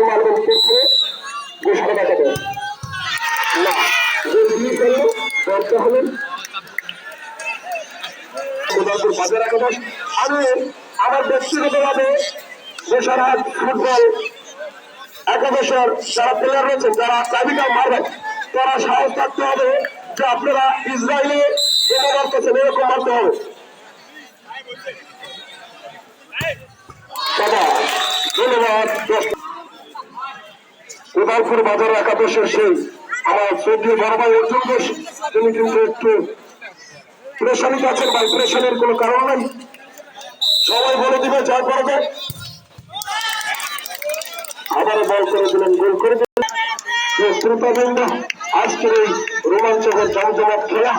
Football মারবেন করছে ঘোষণা দেখাবে না, যে দিয়ে ফেলল দরকার হলেন আমি আমার ব্যক্তিগতভাবে দেশারহাট ফুটবল একাদশের যারা প্লেয়ার রয়েছেন যারা চাবিকা মারবেন, তারা সাহস থাকতে হবে যে আপনারা ইসরায়েলে যেটা মারতেছেন এরকম মারতে হবে। ধন্যবাদ উদয়পুর বাজার একাদশের সেই আমার শ্রদ্ধীয় বড় ভাই অর্জুন ঘোষ তিনি কিন্তু একটু প্রেশানিতে আছেন ভাই। প্রেশানের কোনো কারণ নাই। সবাই বলে দিবে, যা করা যায় আবারও বল করে দিলেন, গোল করে দিলেন। শ্রোতাবৃন্দ, আজকের এই রোমাঞ্চকর জমজমাট খেলা।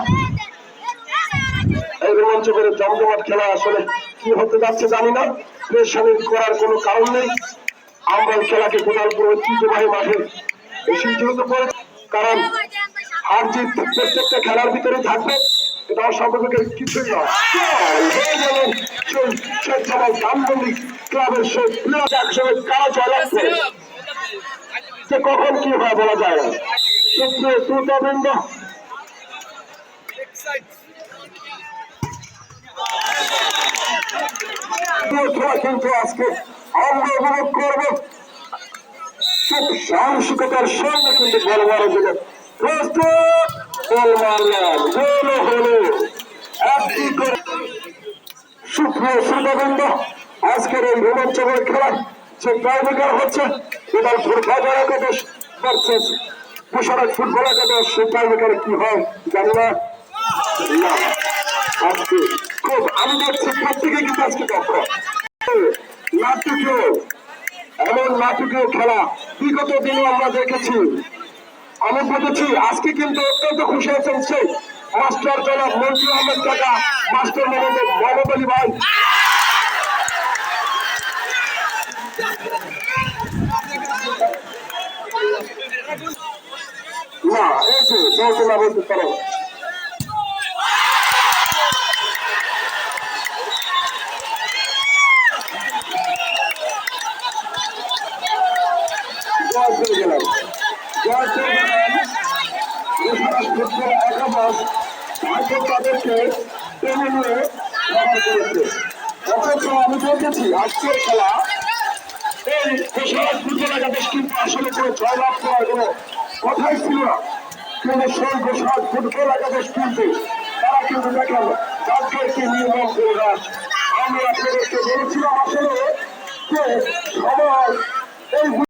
এই রোমাঞ্চকর জমজমাট খেলা আসলে কি হতে যাচ্ছে জানি না। প্রেশানির করার কোনো কারণ নেই। আমরা খেলাকে ঐতিহ্যবাহী মাঠে করে, কারণ হার জিত প্রত্যেকটা খেলার ভিতরে থাকবে কিছুই নয়। গেলেন সেই স্বেচ্ছাময় ক্লাবের সেই কখন কি হয় বলা যায় না। সুপ্রিয় শ্রোতাবৃন্দ কিন্তু আজকে আমরা উপভোগ করব, খুব সাহসিকতার সঙ্গে কিন্তু বল মারা হচ্ছে, এবার ফুটবল একাদশ ভার্সেস মুশারক ফুটবল একাদশ, সেই টাইব্রেকারে কি হয় জানি না। আজকে খুব আমি দেখছি প্রত্যেকে কিন্তু আজকে দর্শক নাটকীয় এমন নাটকীয় খেলা বিগত দিনে আমরা দেখেছি। আমি বলেছি আজকে কিন্তু অত্যন্ত খুশি হয়েছেন সেই মাস্টার জনাব মন্ত্রী আহমেদ কাকা, মাস্টার মোহাম্মদ মোহাম্মদ আলী ভাই। না, এই যে বলতে বলতে পারো তাদেরকে টেনে নিয়ে ব্যবহার আমি দেখেছি আজকের খেলা এই ঘোষণা ফুটবল একাদশ কিন্তু আসলে কোনো জয়লাভ করার কোনো কথাই ছিল না কিন্তু সেই ঘোষণা ফুটবল একাদশ কিন্তু তারা কিন্তু দেখেন তাদেরকে নির্মম করে রাখ আমি আপনাদেরকে বলেছিলাম আসলে যে সবাই এই